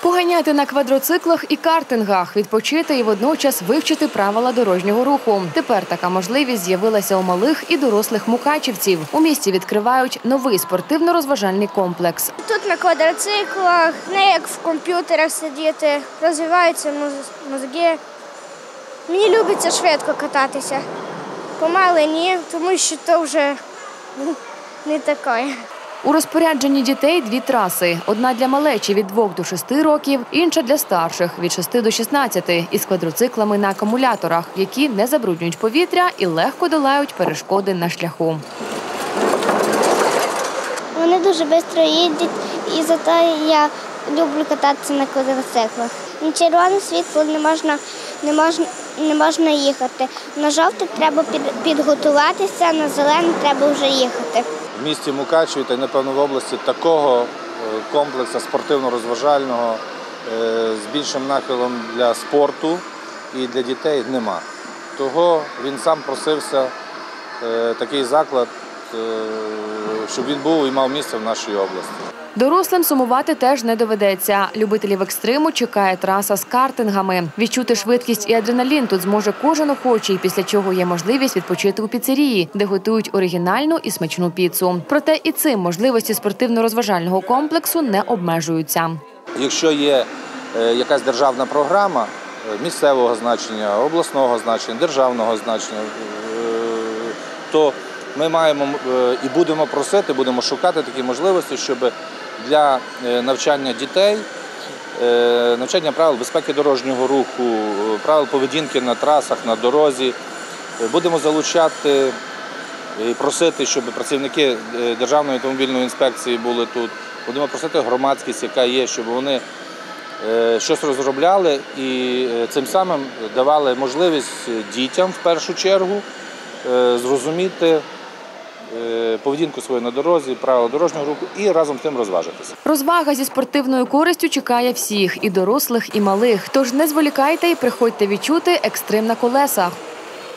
Поганяти на квадроциклах і картингах, відпочити і водночас вивчити правила дорожнього руху. Тепер така можливість з'явилася у малих і дорослих мукачівців. У місті відкривають новий спортивно-розважальний комплекс. Тут на квадроциклах, не як в комп'ютерах сидіти, розвиваються моз- мозги. Мені любиться швидко кататися. Помали ні, тому що то вже не таке. У розпорядженні дітей дві траси: одна для малечі від 2 до 6 років, інша для старших від 6 до 16, із квадроциклами на акумуляторах, які не забруднюють повітря і легко долають перешкоди на шляху. Вони дуже швидко їдуть, і зато я люблю кататися на квадроциклах. На червоне світло не можна, не можна, не можна їхати. На жовте треба під- підготуватися, на зелене треба вже їхати. В місті Мукачеві та й, напевно, в області такого е, комплексу спортивно-розважального е, з більшим нахилом для спорту і для дітей нема. Того він сам просився е, такий заклад, щоб він був і мав місце в нашій області. Дорослим сумувати теж не доведеться. Любителів екстриму чекає траса з картингами. Відчути швидкість і адреналін тут зможе кожен охочий, після чого є можливість відпочити у піцерії, де готують оригінальну і смачну піцу. Проте і цим можливості спортивно-розважального комплексу не обмежуються. Якщо є е, якась державна програма е, місцевого значення, обласного значення, державного значення, е, то ми маємо е, і будемо просити, будемо шукати такі можливості, щоб для е, навчання дітей, е, навчання правил безпеки дорожнього руху, правил поведінки на трасах, на дорозі, будемо залучати і просити, щоб працівники Державної автомобільної інспекції були тут. Будемо просити громадськість, яка є, щоб вони щось розробляли і цим самим давали можливість дітям в першу чергу зрозуміти поведінку свою на дорозі, правила дорожнього руху і разом з тим розважитися. Розвага зі спортивною користю чекає всіх і дорослих, і малих. Тож не зволікайте і приходьте відчути екстрим на колесах.